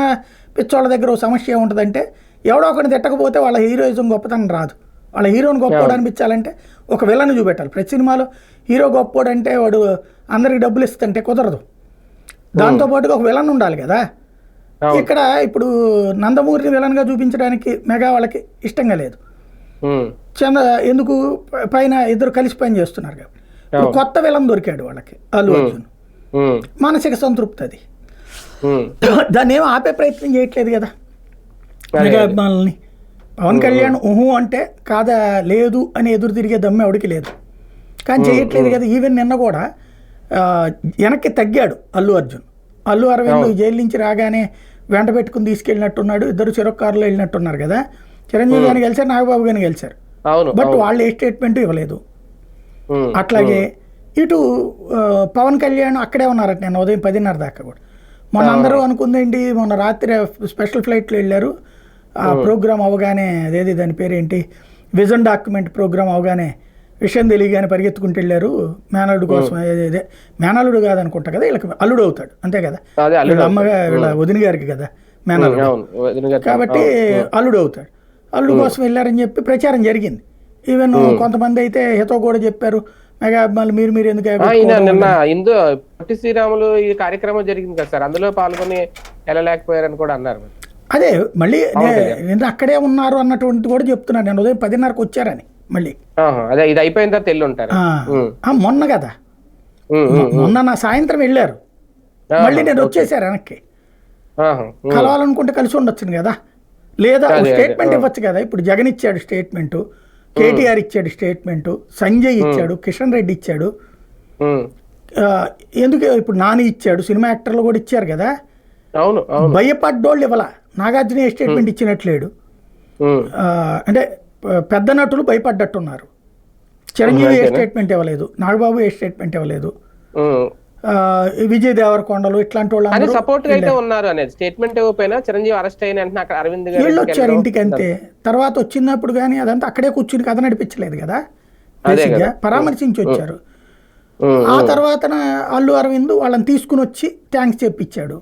పిచ్చోళ్ళ దగ్గర సమస్య ఏముంటుందంటే ఎవడో ఒకరిని తిట్టకపోతే వాళ్ళ హీరోయిజం గొప్పతనం రాదు. వాళ్ళ హీరోని గొప్పోడు అనిపించాలంటే ఒక విలన్ చూపెట్టాలి. ప్రతి సినిమాలో హీరో గొప్పోడు అంటే వాడు అందరికి డబ్బులు ఇస్తుంటే కుదరదు. దాంతోపాటుగా ఒక విలన్ ఉండాలి కదా. ఇక్కడ ఇప్పుడు నందమూరిని విలన్గా చూపించడానికి మెగా వాళ్ళకి ఇష్టంగా లేదు. చంద్ర ఎందుకు పైన ఇద్దరు కలిసి పని చేస్తున్నారు కాబట్టి కొత్త విలన్ దొరికాడు వాళ్ళకి అల్లు అర్జున్. మానసిక సంతృప్తి అది. దాన్ని ఏమో ఆపే ప్రయత్నం చేయట్లేదు కదా. మెగా అభిమానుల్ని. పవన్ కళ్యాణ్ ఊహు అంటే కాదా లేదు అని ఎదురు తిరిగే దమ్ము ఎవడికి లేదు. కానీ చేయట్లేదు కదా. ఈవెన్ నిన్న కూడా వెనక్కి తగ్గాడు అల్లు అర్జున్. అల్లు అరవింద్ జైలు నుంచి రాగానే వెంట పెట్టుకుని తీసుకెళ్ళినట్టున్నాడు. ఇద్దరు చెరొక కారులో వెళ్ళినట్టున్నారు కదా. చిరంజీవి గారిని గెలిచారు నాగబాబు గారిని గెలిచారు. బట్ వాళ్ళు ఏ స్టేట్మెంట్ ఇవ్వలేదు. అట్లాగే ఇటు పవన్ కళ్యాణ్ అక్కడే ఉన్నారట నేను ఉదయం పదిన్నర దాకా కూడా. మొన్న అందరూ అనుకుందేంటి మొన్న రాత్రి స్పెషల్ ఫ్లైట్లో వెళ్ళారు. ఆ ప్రోగ్రామ్ అవగానే అదేది దాని పేరేంటి? విజన్ డాక్యుమెంట్ ప్రోగ్రామ్ అవగానే విషయం తెలియగానే పరిగెత్తుకుంటూ వెళ్ళారు. మేనల్లుడు కోసం అదే మేనల్లుడు కాదనుకుంటా కదా వీళ్ళకి అల్లుడు అవుతాడు అంతే కదా. వీళ్ళ అమ్మగా వీళ్ళ వదిన గారికి కదా మేనల్లుడు. కాబట్టి అల్లుడు అవుతాడు అల్లుడు కోసం వెళ్ళారని చెప్పి ప్రచారం జరిగింది. ఈవెన్ కొంతమంది అయితే హితో కూడా చెప్పారు మెగా అభిమానులు మీరు మీరు ఎందుకు నిన్న ఇందు పొట్టి శ్రీరాములు ఈ కార్యక్రమం జరిగింది కదా సార్ అందులో పాల్గొని వెళ్ళలేకపోయారని కూడా అన్నారు. అదే మళ్ళీ నేను అక్కడే ఉన్నారు అన్నటువంటి కూడా చెప్తున్నాను నేను ఉదయం పదిన్నరకు వచ్చారని. మళ్ళీ. ఆహా, అదే ఇది అయిపోయిన తర్వాత వెళ్ళి ఉంటారు. మొన్న కదా. మొన్న నా సాయంత్రం వెళ్ళారు. మళ్ళీ నేను వచ్చేసారు వెనక్కి. కలవాలనుకుంటే కలిసి ఉండొచ్చు కదా. లేదా స్టేట్మెంట్ ఇవ్వచ్చు కదా. ఇప్పుడు జగన్ ఇచ్చాడు స్టేట్మెంట్ కేటీఆర్ ఇచ్చాడు స్టేట్మెంట్ సంజయ్ ఇచ్చాడు కిషన్ రెడ్డి ఇచ్చాడు. ఎందుకు ఇప్పుడు నాని ఇచ్చాడు సినిమా యాక్టర్లు కూడా ఇచ్చారు కదా. భయపడ్డోళ్ళు ఇవ్వాల. నాగార్జున ఏ స్టేట్మెంట్ ఇచ్చినట్లేడు. అంటే పెద్ద నటులు భయపడ్డట్టున్నారు. చిరంజీవి ఏ స్టేట్మెంట్ ఇవ్వలేదు. నాగబాబు ఏ స్టేట్మెంట్ ఇవ్వలేదు. విజయ్ దేవరకొండలు ఇట్లాంటి వాళ్ళు సపోర్ట్ అయితే ఉన్నారు అనేది. స్టేట్మెంట్ ఇవ్వకపోయినా చిరంజీవి అరెస్ట్ అయిన అక్కడ అరవింద్ గారు వీళ్ళు వచ్చారు. ఇంటికి అంతే. తర్వాత వచ్చినప్పుడు కానీ అదంతా అక్కడే కూర్చుని కథ నడిపించలేదు కదా? బేసిక్గా. పరామర్శించి వచ్చారు. ఆ తర్వాత అల్లు అరవింద్ వాళ్ళని తీసుకుని వచ్చి థ్యాంక్స్ చెప్పించాడు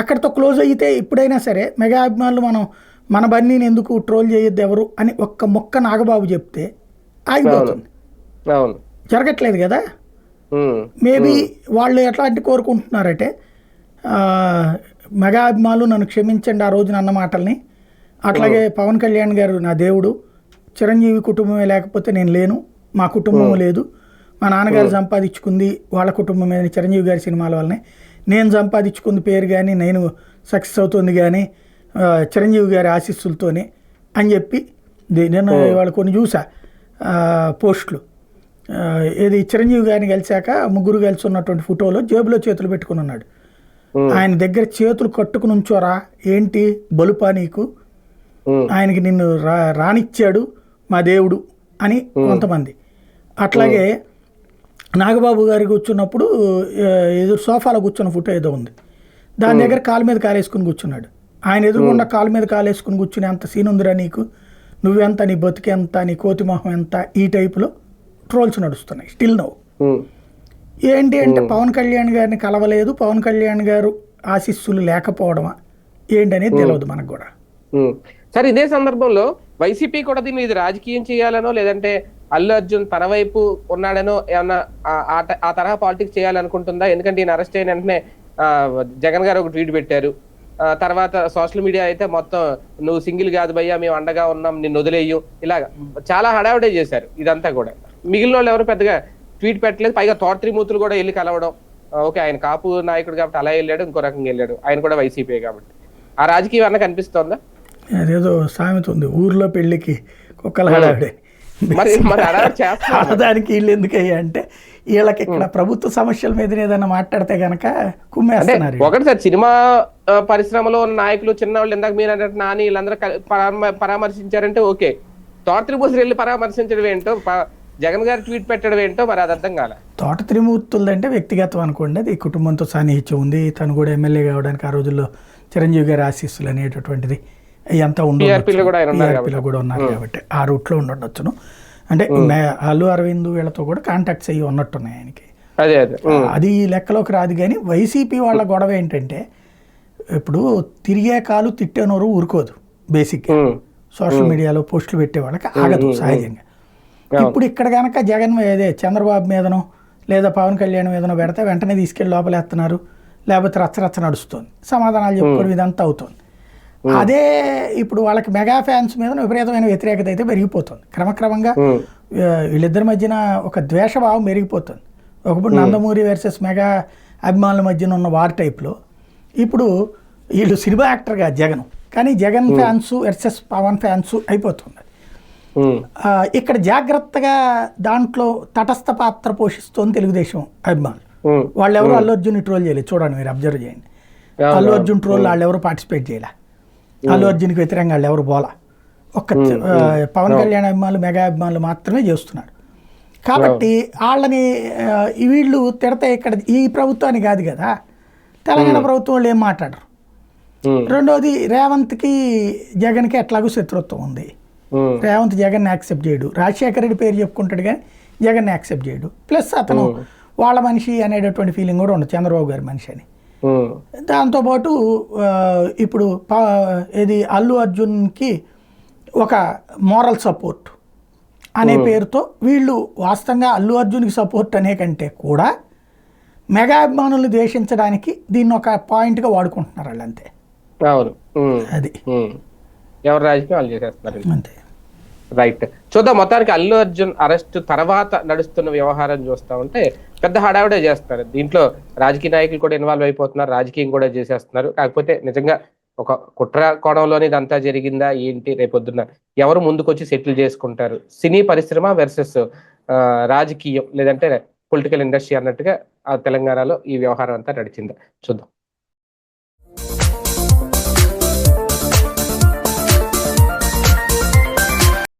అక్కడితో క్లోజ్ అయితే ఇప్పుడైనా సరే మెగా అభిమానులు మనం మన బన్నీని ఎందుకు ట్రోల్ చేయొద్దు ఎవరు అని ఒక్క మొక్క నాగబాబు చెప్తే ఆగిపోతుంది. జరగట్లేదు కదా? మేబీ వాళ్ళు ఎట్లాంటి కోరుకుంటున్నారంటే మెగా అభిమానులు నన్ను క్షమించండి ఆ రోజున అన్న మాటల్ని. అట్లాగే పవన్ కళ్యాణ్ గారు నా దేవుడు. చిరంజీవి కుటుంబమే లేకపోతే నేను లేను. మా కుటుంబం లేదు. మా నాన్నగారు సంపాదించుకుంది వాళ్ళ కుటుంబం మీద చిరంజీవి గారి సినిమాల వల్లనే. నేను సంపాదించుకుంది పేరు కానీ నేను సక్సెస్ అవుతుంది కానీ చిరంజీవి గారి ఆశీస్సులతోనే అని చెప్పి నేను వాళ్ళు కొన్ని చూసా పోస్టులు. ఏది చిరంజీవి గారిని కలిశాక ముగ్గురు కలిసి ఉన్నటువంటి ఫోటోలో జేబులో చేతులు పెట్టుకుని ఉన్నాడు. ఆయన దగ్గర చేతులు కట్టుకుని ఉంచోరా ఏంటి బలుపా నీకు? ఆయనకి నిన్ను రా రానిచ్చాడు మా దేవుడు అని కొంతమంది. అట్లాగే నాగబాబు గారి కూర్చున్నప్పుడు ఎదురు సోఫాలో కూర్చున్న ఫోటో ఏదో ఉంది. దాని దగ్గర కాలు మీద కాలేసుకుని కూర్చున్నాడు. ఆయన ఎదురుగుండా కాలు మీద కాలేసుకుని కూర్చుని అంత సీన్ ఉందిరా నీకు? నువ్వెంత నీ బతికెంత నీ కోతి మొహం ఎంత? ఈ టైపులో ట్రోల్స్ నడుస్తున్నాయి. స్టిల్ నో ఉమ్, ఏంటి అంటే పవన్ కళ్యాణ్ గారిని కలవలేదు. పవన్ కళ్యాణ్ గారు ఆశీస్సులు లేకపోవడమా? ఏంటనేది తెలియదు మనకు కూడా. సరే ఇదే సందర్భంలో వైసీపీ కూడా దీన్ని ఇది రాజకీయం చేయాలనో లేదంటే అల్లు అర్జున్ తన వైపు ఉన్నాడనో ఏమన్నా ఆ- తరహా పాలిటిక్స్ చేయాలనుకుంటుందా? ఎందుకంటే ఈయన అరెస్ట్ అయిన వెంటనే జగన్ గారు ఒక ట్వీట్ పెట్టారు. తర్వాత సోషల్ మీడియా అయితే మొత్తం నువ్వు సింగిల్ కాదు భయ్యా మేము అండగా ఉన్నాం నిన్ను వదిలేయం. ఇలాగ చాలా హడావిడే చేశారు ఇదంతా కూడా. మిగిలిన వాళ్ళు ఎవరు పెద్దగా ట్వీట్ పెట్టలేదు పైగా తోట త్రిమూర్తులు కూడా వెళ్ళి కలవడం. ఓకే ఆయన కాపు నాయకుడు కాబట్టి అలా వెళ్ళాడు ఇంకో రకంగా వెళ్ళాడు. ఆయన కూడా వైసీపీ కాబట్టి. ఆ రాజకీయం అన్న కనిపిస్తోందా? అదేదో సామెత ఉంది ఊర్లో పెళ్ళికి కుక్కల హడావిడే. మరి మరి హడావిడి చేస్తున్నారు? ఆడదానికి వీళ్ళు ఎందుకయ్యా అంటే వీళ్ళకి ఇక్కడ ప్రభుత్వ సమస్యల మీద ఏదైనా మాట్లాడితే గనక కుమ్మేస్తున్నారు ఒకటి సార్ సినిమా పరిశ్రమలో ఉన్న నాయకులు చిన్న వాళ్ళు ఇందాక మీరు అన్నట్టు నాని వీళ్ళందరూ పరామర్శించారంటే ఓకే. తోట త్రిభుజులు వెళ్ళి పరామర్శించడం ఏంటో జగన్ గారు ట్వీట్ పెట్టడం ఏంటో మరి అది అర్థం కాలే. తోట త్రిమూర్తులది అంటే వ్యక్తిగతం అనుకోండి అది కుటుంబంతో సాన్నిహిత్యం ఉంది. తను కూడా ఎమ్మెల్యే కావడానికి ఆ రోజుల్లో చిరంజీవి గారి ఆశీస్సులు అనేటటువంటిది కూడా ఆయన ఉన్నారు టీఆర్పీలో కూడా ఉన్నారు కాబట్టి ఆ రూట్లో ఉండొచ్చును. అంటే అల్లు అరవింద్ వీళ్ళతో కూడా కాంటాక్ట్స్ అయ్యి ఉన్నట్టున్నాయి ఆయనకి. అదే అదే. లెక్కలోకి రాదు కానీ వైసీపీ వాళ్ళ గొడవ ఏంటంటే ఇప్పుడు తిరిగే కాలు తిట్టే నోరు ఊరుకోదు బేసిక్గా. సోషల్ మీడియాలో పోస్టులు పెట్టే వాళ్ళకి ఆగదు సహజంగా. ఇప్పుడు ఇక్కడ కనుక జగన్ అదే చంద్రబాబు మీదనో లేదా పవన్ కళ్యాణ్ మీదనో పెడితే వెంటనే తీసుకెళ్ళి లోపలేస్తున్నారు లేకపోతే రచ్చరచ్చ నడుస్తుంది. సమాధానాలు చెప్పుకోవడం ఇదంతా అవుతుంది. అదే ఇప్పుడు వాళ్ళకి మెగా ఫ్యాన్స్ మీద విపరీతమైన వ్యతిరేకత అయితే పెరిగిపోతుంది. క్రమక్రమంగా వీళ్ళిద్దరి మధ్యన ఒక ద్వేషభావం పెరిగిపోతుంది. ఒకప్పుడు నందమూరి వర్సెస్ మెగా అభిమానుల మధ్యన ఉన్న వార్ టైప్లో ఇప్పుడు వీళ్ళు సినిమా యాక్టర్గా జగన్. కానీ Jagan fans versus Pawan fans అయిపోతుంది ఇక్కడ జాగ్రత్తగా దాంట్లో తటస్థ పాత్ర పోషిస్తోంది తెలుగుదేశం అభిమానులు. వాళ్ళు ఎవరు అల్లు అర్జున్ ట్రోల్ చేయలేదు చూడండి మీరు అబ్జర్వ్ చేయండి. అల్లు అర్జున్ ట్రోల్ వాళ్ళు ఎవరు పార్టిసిపేట్ చేయలే? అల్లు అర్జున్కి వ్యతిరేకంగా వాళ్ళు ఎవరు పోలా. ఒక్క పవన్ కళ్యాణ్ అభిమానులు మెగా అభిమానులు మాత్రమే చేస్తున్నారు కాబట్టి వాళ్ళని వీళ్ళు తిడతా ఇక్కడ ఈ ప్రభుత్వాన్ని కాదు కదా. తెలంగాణ ప్రభుత్వం వాళ్ళు ఏం మాట్లాడరు. రెండోది రేవంత్కి జగన్కి ఎట్లాగో శత్రుత్వం ఉంది. రేవంత్ జగన్ యాక్సెప్ట్ చేయడు. రాజశేఖర రెడ్డి పేరు చెప్పుకుంటాడు కానీ జగన్ యాక్సెప్ట్ చేయడు. ప్లస్ అతను వాళ్ళ మనిషి అనేటటువంటి ఫీలింగ్ కూడా ఉండదు. చంద్రబాబు గారి మనిషి అని. దాంతోపాటు ఇప్పుడు ఇది అల్లు అర్జున్కి ఒక మోరల్ సపోర్ట్ అనే పేరుతో వీళ్ళు వాస్తవంగా అల్లు అర్జున్కి సపోర్ట్ అనే కంటే కూడా మెగా అభిమానులు ద్వేషించడానికి దీన్ని ఒక పాయింట్గా వాడుకుంటున్నారు వాళ్ళు అంతే అవును. ఉమ్, అది. ఎవరు రాజకీయం వాళ్ళు చేసేస్తున్నారు అంతే. రైట్ చూద్దాం మొత్తానికి అల్లు అర్జున్ అరెస్ట్ తర్వాత నడుస్తున్న వ్యవహారం చూస్తా ఉంటే పెద్ద హడావిడే చేస్తారు. దీంట్లో రాజకీయ నాయకులు కూడా ఇన్వాల్వ్ అయిపోతున్నారు రాజకీయం కూడా చేసేస్తున్నారు. కాకపోతే నిజంగా ఒక కుట్ర కోణంలోనే ఇదంతా జరిగిందా ఏంటి? రేపొద్దున ఎవరు ముందుకొచ్చి సెటిల్ చేసుకుంటారు? సినీ పరిశ్రమ వర్సెస్ రాజకీయం లేదంటే పొలిటికల్ ఇండస్ట్రీ అన్నట్టుగా ఆ తెలంగాణలో ఈ వ్యవహారం అంతా నడిచింది? చూద్దాం.